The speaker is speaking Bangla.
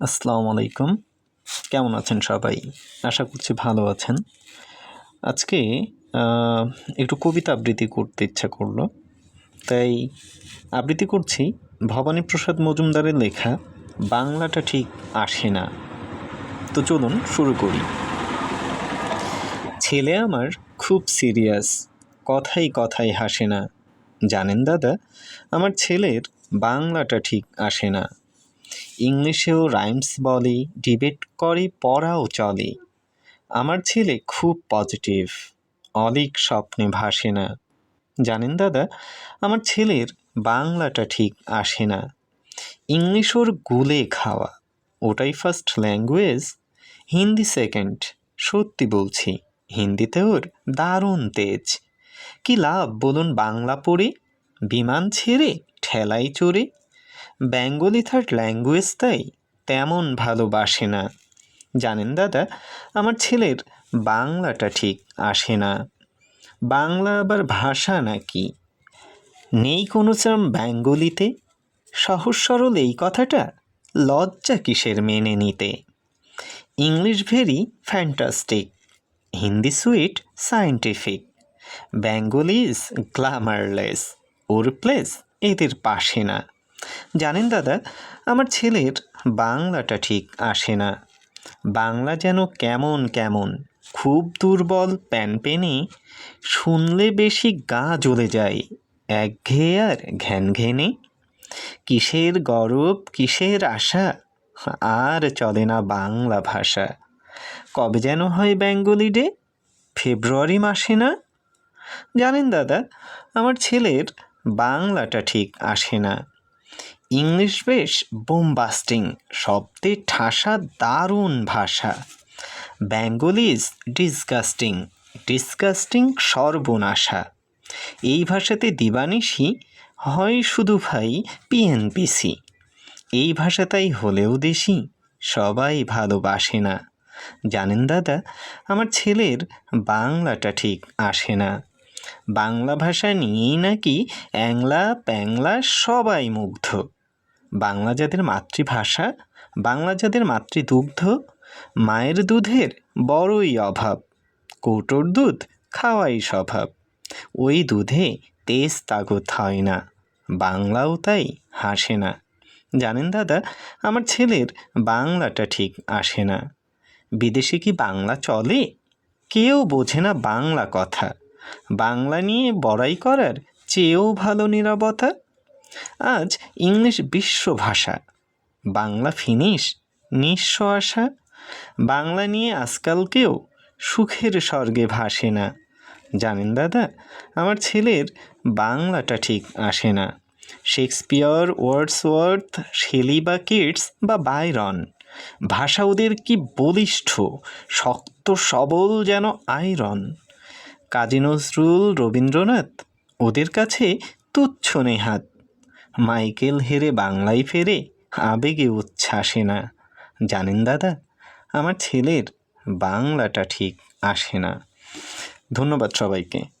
আসসালামু আলাইকুম। কেমন আছেন সবাই? আশা করছি ভালো আছেন। আজকে একটু কবিতা আবৃত্তি করতে ইচ্ছা করল। তাই আবৃত্তি করছি ভবানীপ্রসাদ মজুমদারের লেখা, বাংলাটা ঠিক আসে না। তো চলুন শুরু করি। ছেলে আমার খুব সিরিয়াস, কথাই কথাই হাসে না। জানেন দাদা, আমার ছেলের বাংলাটা ঠিক আসে না। ইংলিশেও রাইমস বলে ডিবেট করে, পড়াও চলে। আমার ছেলে খুব পজিটিভ অলিক স্বপ্নে ভাসে না। জানেন দাদা, আমার ছেলের বাংলাটা ঠিক আসে না। ইংলিশ ওর গুলে খাওয়া, ওটাই ফার্স্ট ল্যাঙ্গুয়েজ হিন্দি সেকেন্ড সত্যি বলছি, হিন্দিতে ওর দারুণ তেজ। কি লাভ বলুন বাংলা পড়ে, বিমান ছেড়ে ঠেলাই চড়ে বেঙ্গলি থার্ড ল্যাঙ্গুয়েজ তাই তেমন ভালোবাসে না। জানেন দাদা, আমার ছেলের বাংলাটা ঠিক আসে না। বাংলা আবার ভাষা নাকি? নেই কোনো চাম বেঙ্গলিতে? সহজ সরল এই কথাটা? লজ্জা কিসের মেনে নিতে? English very fantastic Hindi sweet scientific Bengali is glamourless, or place এদের পাশে না। জানেন দাদা, আমার ছেলের বাংলাটা ঠিক আসে না। বাংলা যেন কেমন কেমন, খুব দুর্বল প্যানপেনে শুনলে বেশি গা জ্বলে যায় একঘেয়ে আর ঘ্যান ঘেনে। কিসের গরব, কিসের আশা, আর চলে না বাংলা ভাষা। কবে যেন হয় বেঙ্গলি ডে, ফেব্রুয়ারি মাসে না? জানেন দাদা, আমার ছেলের বাংলাটা ঠিক আসে না। ইংলিশ বেশ বোমবাস্টিং শব্দে ঠাসা দারুণ ভাষা। বেঙ্গলি ইজ ডিসগাস্টিং ডিসগাস্টিং সর্বনাশা। এই ভাষাতে দিবানিশি হয় শুধু ভাই পিএনপিসি এই ভাষাটাই হলেও দেশি, সবাই ভালোবাসে না। জানেন দাদা, আমার ছেলের বাংলাটা ঠিক আসে না। বাংলা ভাষা নিয়েই নাকি অ্যাংলা প্যাংলা সবাই মুগ্ধ। বাংলা যাদের মাতৃভাষা, বাংলা যাদের মাতৃদুগ্ধ, মায়ের দুধের বড়ই অভাব, কৌটোর দুধ খাওয়াই স্বভাব। ওই দুধে তেজ তাগত হয় না, বাংলাও তাই হাসে না। জানেন দাদা, আমার ছেলের বাংলাটা ঠিক আসে না। বিদেশে কি বাংলা চলে? কেউ বোঝে না বাংলা কথা। বাংলা নিয়ে বড়াই করার চেয়েও ভালো নিরবতা। আজ ইংলিশ বিশ্ব ভাষা। বাংলা ফিনিশ, নিঃস্ব আশা। বাংলা নিয়ে আজকাল কেউ সুখের স্বর্গে ভাসে না। জানেন দাদা, আমার ছেলের বাংলাটা ঠিক আসে না। শেক্সপিয়র, ওয়ার্ডসওয়ার্থ শেলি বা কিটস বা বাইরন। ভাষা ওদের কি বলিষ্ঠ, শক্ত, সবল যেন আয়রন। কাজী নজরুল, রবীন্দ্রনাথ, ওদের কাছে তুচ্ছ নেহাত। মাইকেল হেরে বাংলায় ফেরে আবেগে উচ্ছ্বাসে না। জানেন দাদা, আমার ছেলের বাংলাটা ঠিক আসে না। ধন্যবাদ সবাইকে।